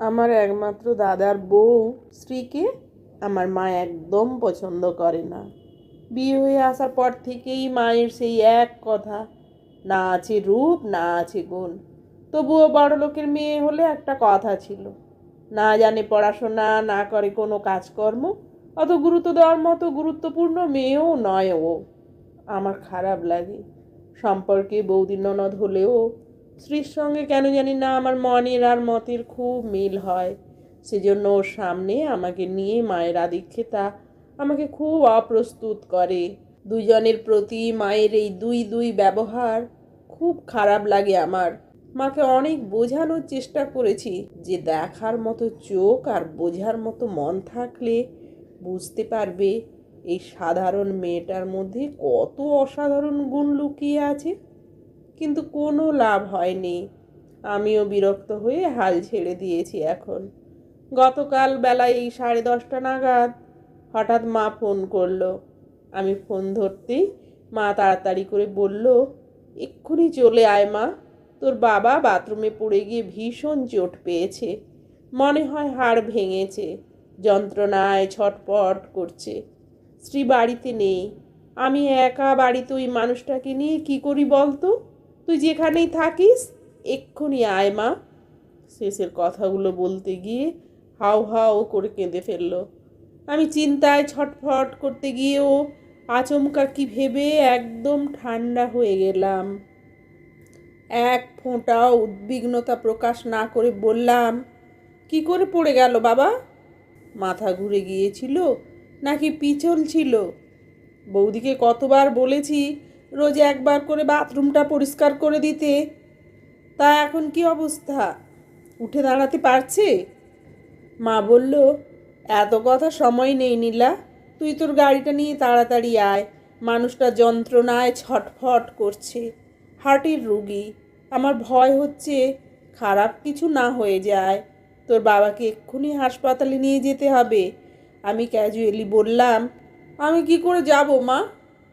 আমার একমাত্র দাদার বউ স্ত্রীকে আমার মা একদম পছন্দ করে না। বিয়ে হয়ে আসার পর থেকেই মায়ের সেই এক কথা, না আছে রূপ, না আছে গুণ। তবুও বড় লোকের মেয়ে হলে একটা কথা ছিল, না জানে পড়াশোনা, না করে কোনো কাজকর্ম, অত গুরুত্ব দেওয়ার মতো গুরুত্বপূর্ণ মেয়েও নয় ও। আমার খারাপ লাগে। সম্পর্কে বৌদি ননদ হলেও স্ত্রীর সঙ্গে কেন জানি না আমার মনের আর মতের খুব মিল হয়। সেজন্য ওর সামনে আমাকে নিয়ে মায়ের আদিক্ষেতা আমাকে খুব অপ্রস্তুত করে। দুজনের প্রতি মায়ের এই দুই দুই ব্যবহার খুব খারাপ লাগে আমার। মাকে অনেক বোঝানোর চেষ্টা করেছি যে দেখার মতো চোখ আর বোঝার মতো মন থাকলে বুঝতে পারবে এই সাধারণ মেয়েটার মধ্যে কত অসাধারণ গুণ লুকিয়ে আছে। কিন্তু কোনো লাভ হয়নি। আমিও বিরক্ত হয়ে হাল ছেড়ে দিয়েছি এখন। গতকাল বেলায় এই সাড়ে দশটা নাগাদ হঠাৎ মা ফোন করল। আমি ফোন ধরতেই মা তাড়াতাড়ি করে বলল, এক্ষুনি চলে আয় মা। তোর বাবা বাথরুমে পড়ে গিয়ে ভীষণ চোট পেয়েছে। মনে হয় হাড় ভেঙেছে, যন্ত্রণায় ছটপট করছে। স্ত্রী বাড়িতে নেই। আমি একা বাড়িতে ওই মানুষটাকে নিয়ে কি করি বলতো? তুই যেখানেই থাকিস, এক্ষুনি আয় মা। শেষের কথাগুলো বলতে গিয়ে হাও হাও করে কেঁদে ফেলল। আমি চিন্তায় ছটফট করতে গিয়েও আচমকা কি ভেবে একদম ঠান্ডা হয়ে গেলাম। এক ফোঁটাও উদ্বিগ্নতা প্রকাশ না করে বললাম, কি করে পড়ে গেল বাবা? মাথা ঘুরে গিয়েছিল, নাকি পিছল ছিল? বৌদিকে কতবার বলেছি রোজ একবার করে বাথরুমটা পরিষ্কার করে দিতে। তা এখন কি অবস্থা? উঠে দাঁড়াতে পারছে? মা বলল, এত কথা সময় নেই নীলা। তুই তোর গাড়িটা নিয়ে তাড়াতাড়ি আয়। মানুষটা যন্ত্রণায় ছটফট করছে। হার্টের রুগী। আমার ভয় হচ্ছে খারাপ কিছু না হয়ে যায়। তোর বাবাকে এক্ষুনি হাসপাতালে নিয়ে যেতে হবে। আমি ক্যাজুয়ালি বললাম, আমি কি করে যাব মা?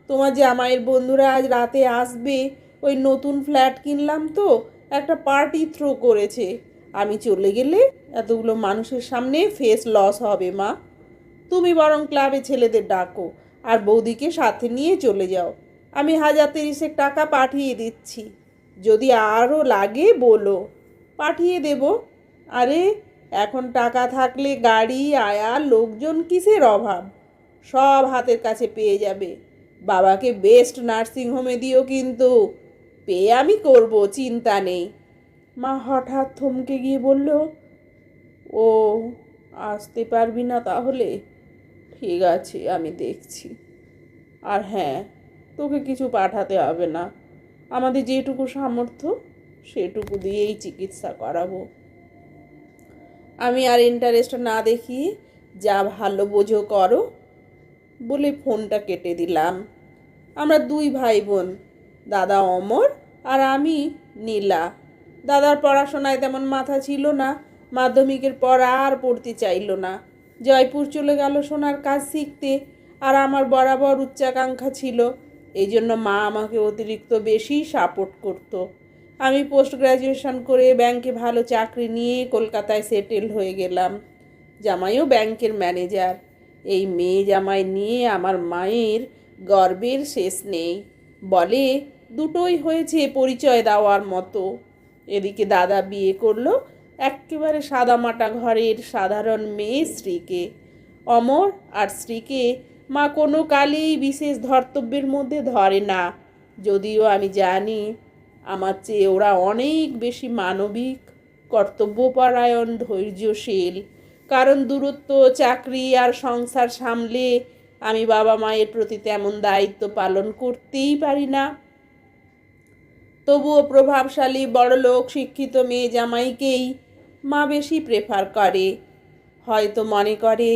তোমার জামাইয়ের বন্ধুরা আজ রাতে আসবে, ওই নতুন ফ্ল্যাট কিনলাম তো, একটা পার্টি থ্রো করেছে। আমি চলে গেলে এতগুলো মানুষের সামনে ফেস লস হবে, মা। তুমি বরং ক্লাবে ছেলেদের ডাকো আর বৌদিকে সাথে নিয়ে চলে যাও। আমি হাজার তিরিশেক টাকা পাঠিয়ে দিচ্ছি। যদি আরও লাগে বলো। পাঠিয়ে দেব। আরে, এখন টাকা থাকলে গাড়ি, আয়া, লোকজন কিসের অভাব? সব হাতের কাছে পেয়ে যাবে। বাবাকে বেস্ট নার্সিংহোমে দিও কিন্তু। পেয়ে আমি করব, চিন্তা নেই। মা হঠাৎ থমকে গিয়ে বলল, ও, আসতে পারবি না তাহলে? ঠিক আছে, আমি দেখছি। আর হ্যাঁ তোকে কিছু পাঠাতে হবে না। আমাদের যেটুকু সামর্থ্য, সেটুকু দিয়েই চিকিৎসা করাবো। আমি আর ইন্টারেস্ট না দেখি যা ভালো বোঝো করো। বলে ফোনটা কেটে দিলাম। আমরা দুই ভাই বোন দাদা অমর আর আমি নীলা। দাদার পড়াশোনায় তেমন মাথা ছিল না, মাধ্যমিকের পর আর পড়তে চাইলো না। জয়পুর চলে গেল সোনার কাজ শিখতে আর আমার বরাবর উচ্চাকাঙ্ক্ষা ছিল। এই জন্য মা আমাকে অতিরিক্ত বেশি সাপোর্ট করতো। আমি পোস্ট গ্র্যাজুয়েশন করে ব্যাংকে ভালো চাকরি নিয়ে কলকাতায় সেটেল হয়ে গেলাম। জামাইও ব্যাংকের ম্যানেজার এই মেয়ে জামাই নিয়ে আমার মায়ের গর্বের শেষ নেই। বলে, দুটোই হয়েছে পরিচয় দেওয়ার মতো। এদিকে দাদা বিয়ে করল একেবারে সাদামাটা ঘরের সাধারণ মেয়ে স্ত্রীকে। অমর আর স্ত্রীকে মা কোনো কালেই বিশেষ ধর্তব্যের মধ্যে ধরে না। যদিও আমি জানি, আমার চেয়ে ওরা অনেক বেশি মানবিক, কর্তব্যপরায়ণ, ধৈর্যশীল। কারণ দূরত্ব, চাকরি আর সংসার সামলে আমি বাবা মায়ের প্রতি তেমন দায়িত্ব পালন করতেই পারি না। তবুও প্রভাবশালী বড়লোক, শিক্ষিত মেয়ে জামাইকেই মা বেশি প্রেফার করে। হয়তো মনে করে,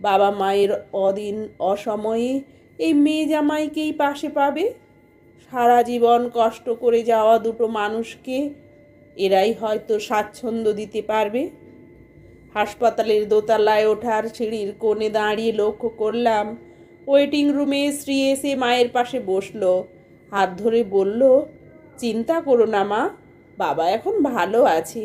বাবা মায়ের অদিন অসময়ে এই মেয়ে জামাইকেই পাশে পাবে। সারা জীবন কষ্ট করে যাওয়া দুটো মানুষকে এরাই হয়তো স্বাচ্ছন্দ্য দিতে পারবে। হাসপাতালের দোতলায় ওঠার সিঁড়ির কোণে দাঁড়িয়ে লক্ষ্য করলাম, ওয়েটিং রুমে স্ত্রী এসে মায়ের পাশে বসল। হাত ধরে বলল, চিন্তা করো না মা, বাবা এখন ভালো আছে।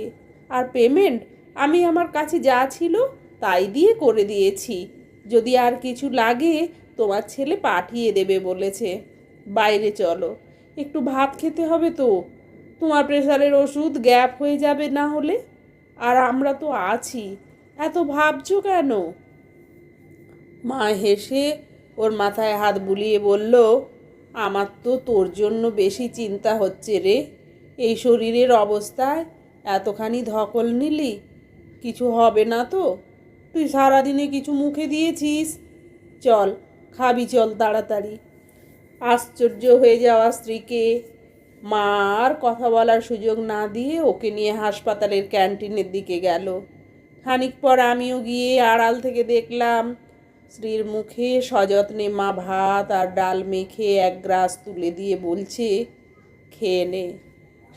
আর পেমেন্ট, আমি আমার কাছে যা ছিল তাই দিয়ে করে দিয়েছি। যদি আর কিছু লাগে, তোমার ছেলে পাঠিয়ে দেবে, বলেছে। বাইরে চলো, একটু ভাত খেতে হবে তো। তোমার প্রেশারের ওষুধ গ্যাপ হয়ে যাবে না হলে? আর আমরা তো আছি। এত ভাবছ কেন? মা হেসে ওর মাথায় হাত বুলিয়ে বলল, আমার তো তোর জন্য বেশি চিন্তা হচ্ছে রে। এই শরীরের অবস্থায় এতখানি ধকল নিলি, কিছু হবে না তো। তুই সারাদিনে কিছু মুখে দিয়েছিস। চল, খাবি, চল তাড়াতাড়ি। আশ্চর্য হয়ে যাওয়া স্ত্রীকে মা আর কথা বলার সুযোগ না দিয়ে ওকে নিয়ে হাসপাতালের ক্যান্টিনের দিকে গেল। খানিক পর আমিও গিয়ে আড়াল থেকে দেখলাম, স্ত্রীর মুখে সযত্নে মা ভাত আর ডাল মেখে এক গ্রাস তুলে দিয়ে বলছে, খেয়ে নে।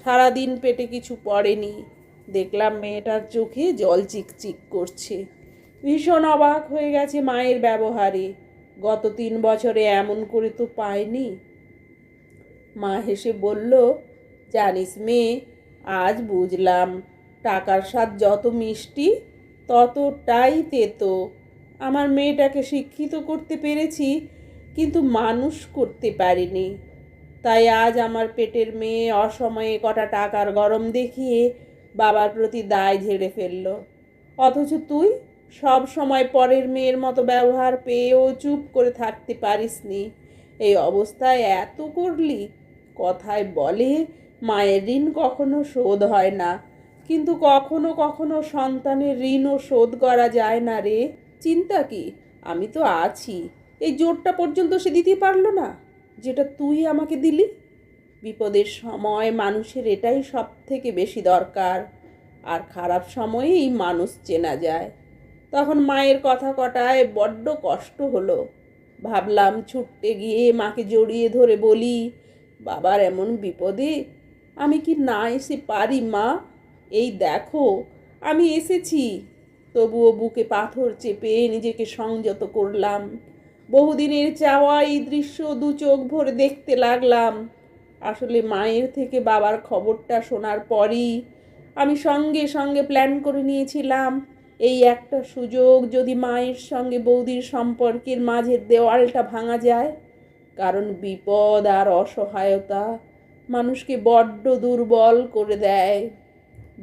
সারাদিন পেটে কিছু পড়েনি। দেখলাম মেয়েটার চোখে জল চিকচিক করছে। ভীষণ অবাক হয়ে গেছে মায়ের ব্যবহারে। গত তিন বছরে এমন করে তো পায়নি। মা হেসে বলল, জানিস মেয়ে আজ বুঝলাম। টাকার স্বাদ যত মিষ্টি, ততটাই তেতো। আমার মেয়েটাকে শিক্ষিত করতে পেরেছি, কিন্তু মানুষ করতে পারিনি। তাই আজ আমার পেটের মেয়ে অসময়ে কটা টাকার গরম দেখিয়ে বাবার প্রতি দায় ঝেড়ে ফেলল। অথচ তুই সব সময় পরের মেয়ের মতো ব্যবহার পেয়েও চুপ করে থাকতে পারিসনি। এই অবস্থায় এত করলি কথায় বলে, মায়ের ঋণ কখনো শোধ হয় না। কিন্তু কখনো কখনো সন্তানের ঋণও শোধ করা যায় না রে। চিন্তা কি? আমি তো আছি। এই জোরটা পর্যন্ত সে দিতে পারল না। যেটা তুই আমাকে দিলি? বিপদের সময় মানুষের এটাই সব থেকে বেশি দরকার। আর খারাপ সময়েই মানুষ চেনা যায়। তখন মায়ের কথা কটায় বড্ড কষ্ট হলো। ভাবলাম ছুটতে গিয়ে মাকে জড়িয়ে ধরে বলি বাবার এমন বিপদে? আমি কি না এসে পারি, মা? এই দেখো, আমি এসেছি। তবুও বুকে পাথর চেপে নিজেকে সংযত করলাম। বহুদিনের চাওয়া এই দৃশ্য দু চোখ ভরে দেখতে লাগলাম। আসলে মায়ের থেকে বাবার খবরটা শোনার পরই আমি সঙ্গে সঙ্গে প্ল্যান করে নিয়েছিলাম। এই একটা সুযোগ যদি মায়ের সঙ্গে বৌদির সম্পর্কের মাঝের দেওয়ালটা ভাঙা যায়। কারণ বিপদ আর অসহায়তা মানুষকে বড্ড দুর্বল করে দেয়।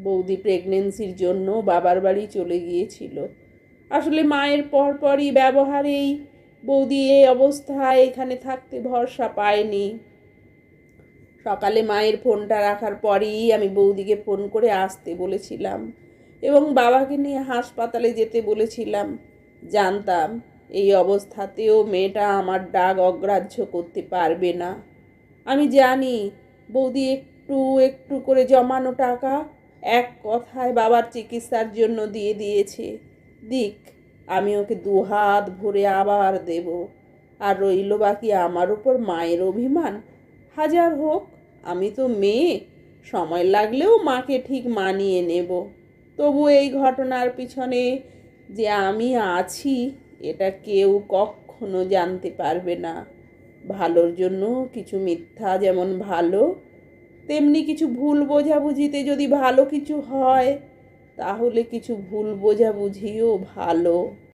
বৌদি প্রেগনেন্সির জন্য বাবার বাড়ি চলে গিয়েছিল। আসলে মায়ের পরপরই ব্যবহারেই বৌদি এই অবস্থায় এখানে থাকতে ভরসা পায়নি। সকালে মায়ের ফোনটা রাখার পরেই আমি বৌদিকে ফোন করে আসতে বলেছিলাম এবং বাবাকে নিয়ে হাসপাতালে যেতে বলেছিলাম। জানতাম এই অবস্থাতেও মেয়েটা আমার ডাক অগ্রাহ্য করতে পারবে না। আমি জানি বৌদি একটু একটু করে জমানো টাকা এক কথায় বাবার চিকিৎসার জন্য দিয়ে দিয়েছে। দিক, আমি ওকে দুহাত ভরে আবার দেব। আর রইল বাকি আমার উপর মায়ের অভিমান। হাজার হোক, আমি তো মেয়ে, সময় লাগলেও মাকে ঠিক মানিয়ে নেব। তবু এই ঘটনার পিছনে যে আমি আছি এটা কেউ কখনো জানতে পারবে না। ভালোর জন্য কিছু মিথ্যা যেমন ভালো, তেমনি কিছু ভুল বোঝাবুঝিতে যদি ভালো কিছু হয়, তাহলে কিছু ভুল বোঝাবুঝিও ভালো।